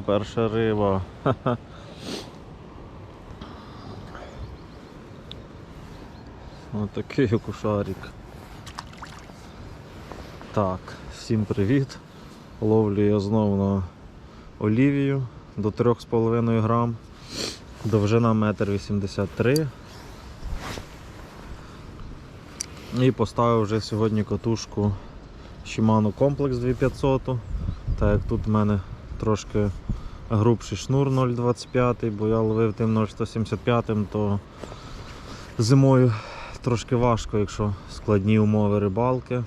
Перша риба. Ха-ха. Отакий кушарик. Так, всім привіт. Ловлю я знову на олівію до 3,5 грам. Довжина 1,83 м. І поставив вже сьогодні катушку Shimano Complex 2500. Так як тут в мене трошки грубший шнур 0,25, бо я ловив тим 0,175, то зимою трошки важко, якщо складні умови рибалки.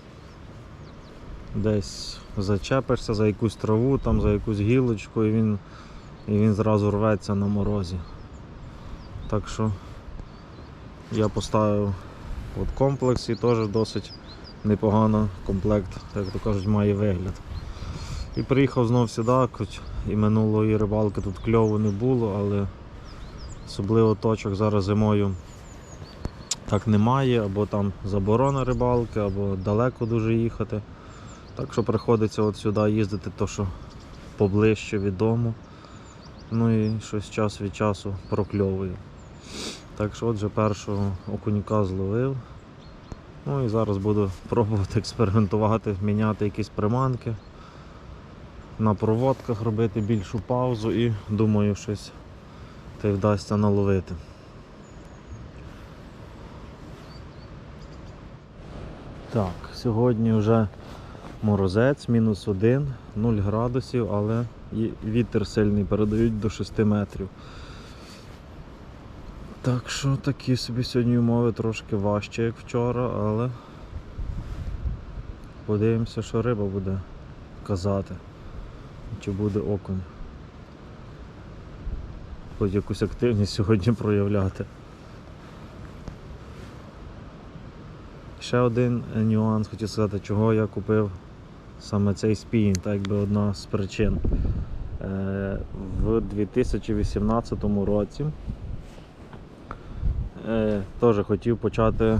Десь зачепишся за якусь траву, там, за якусь гілочку і він, і він зразу рветься на морозі. Так що я поставив от комплекс і теж досить непогано комплект, як то кажуть, має вигляд. І приїхав знов сюди, хоч і минулої рибалки тут кльово не було, але особливо точок зараз зимою так немає, або там заборона рибалки, або далеко дуже їхати. Так що приходиться от сюди їздити, то що поближче від дому. Ну і щось час від часу прокльовує. Так що отже першого окунька зловив. Ну і зараз буду пробувати експериментувати, міняти якісь приманки, на проводках робити більшу паузу і думаю, щось та вдасться наловити. Так, сьогодні вже морозець, мінус один, 0 градусів, але вітер сильний передають до 6 метрів. Так що такі собі сьогодні умови трошки важче, як вчора, але подивимося, що риба буде казати. Чи буде окунь. Хоч якусь активність сьогодні проявляти. Ще один нюанс хотів сказати, чого я купив саме цей спінінг, так якби одна з причин. Е, В 2018 році е, теж хотів почати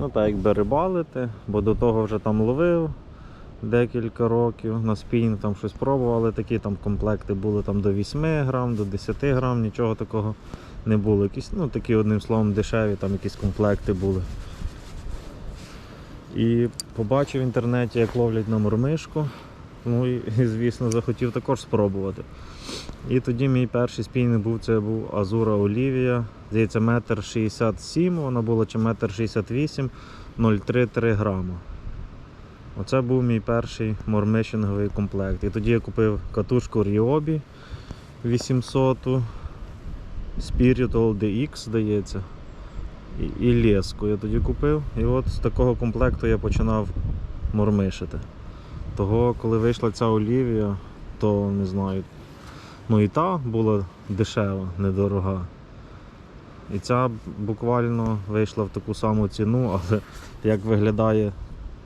ну, так якби рибалити, бо до того вже там ловив декілька років на спінінг, там щось пробували, такі там комплекти були там до 8 грам, до 10 грам, нічого такого не було. Якісь, ну такі одним словом дешеві, там якісь комплекти були. І побачив в інтернеті, як ловлять на мормишку. Ну і, звісно захотів також спробувати. І тоді мій перший спінінг був це був Азура Олівія. Здається, метр 67, вона була чи метр 68, 0,3-3 грама. Оце був мій перший мормишинговий комплект. І тоді я купив катушку Ryobi 800, Spiritual DX, здається. І, і леску я тоді купив. І от з такого комплекту я починав мормишити. Того, коли вийшла ця олівія, то не знаю. Ну і та була дешева, недорога. І ця буквально вийшла в таку саму ціну, але як виглядає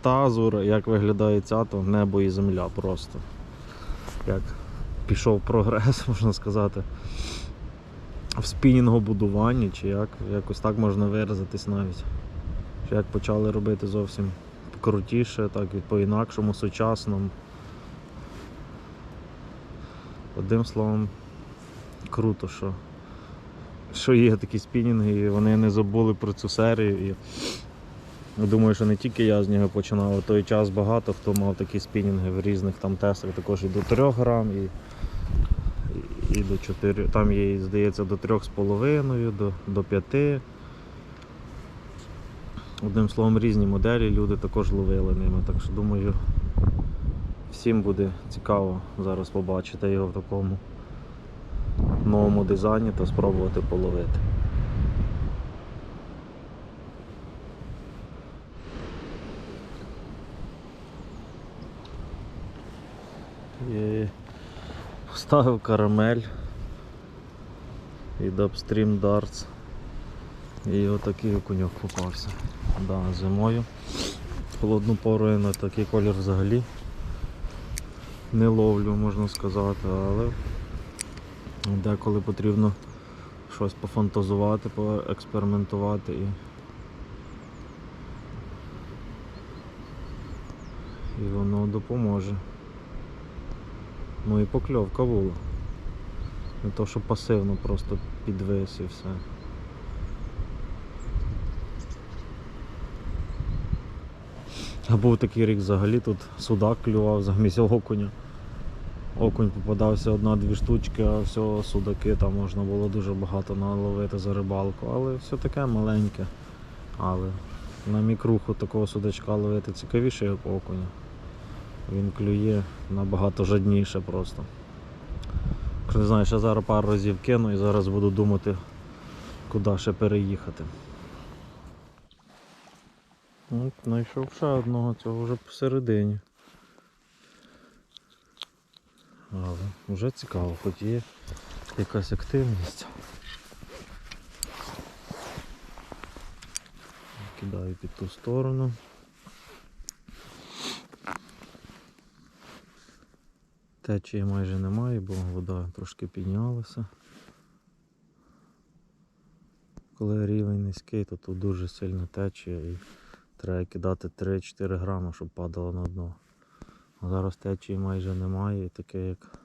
та азура, як виглядає ця, то небо і земля просто. Як пішов прогрес, можна сказати. В спінінгобудуванні, чи як, якось так можна виразитись навіть. Як почали робити зовсім крутіше, так і по-інакшому, сучасному. Одним словом, круто, що, що є такі спінінги, і вони не забули про цю серію. І думаю, що не тільки я з нього починав, а той час багато хто мав такі спінінги в різних там тестах, також і до 3 грам, і, і, і до 4, там є, здається, до 3,5, до, до 5. Одним словом, різні моделі люди також ловили ними. Так що думаю, всім буде цікаво зараз побачити його в такому новому дизайні та спробувати половити. І Поставив карамель від Upstream Darts. І отакий окуньок попався. Да, зимою. Холодну пору я на такий колір взагалі не ловлю, можна сказати, але деколи потрібно щось пофантазувати, поекспериментувати і, і воно допоможе. Ну і покльовка була. Не то, що пасивно просто підвис і все. А був такий рік взагалі тут судак клював замість окуня. Окунь попадався одна-дві штучки, а всього судаки там можна було дуже багато наловити за рибалку, але все таке маленьке. Але на мікруху такого судачка ловити цікавіше, як окуня. Він клює набагато жадніше просто. Не знаю, ще зараз пару разів кину і зараз буду думати, куди ще переїхати. От, знайшов ще одного, цього вже посередині. Але вже цікаво, хоч є якась активність. Кидаю під ту сторону. Течії майже немає, бо вода трошки піднялася. Коли рівень низький, то тут дуже сильно течія і треба кидати 3-4 грами, щоб падало на дно. А зараз течії майже немає і таке як.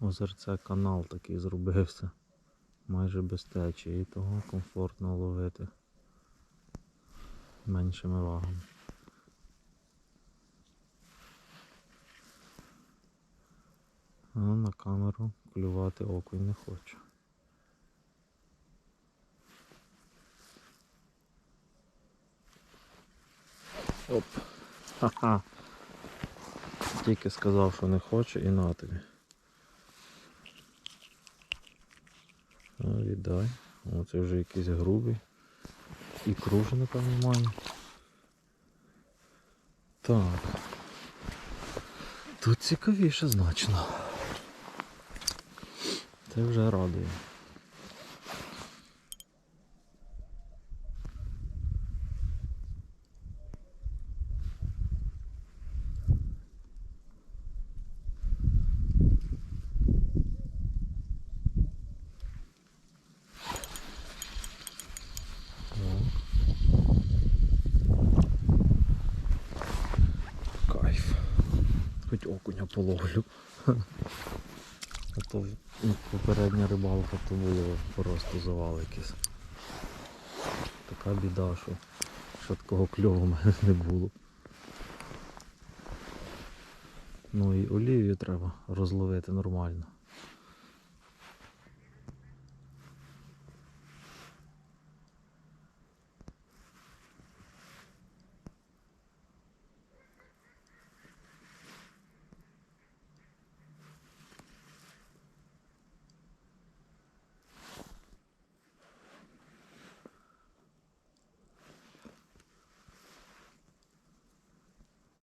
Озерце канал такий зробився. Майже без течії, і того комфортно ловити меншими вагами. А на камеру клювати окунь не хочу. Оп. Ха-ха. Тільки сказав, що не хоче і на тобі. А, віддай. Оце вже якийсь грубий. І вже напевно, маю. Так. Тут цікавіше значно. Це вже радує. Кайф. Хоч окуня половлю. А то ну, попередня рибалка то було просто завал якийсь. Така біда, що, що такого кльову в мене не було. Ну і олію треба розловити нормально.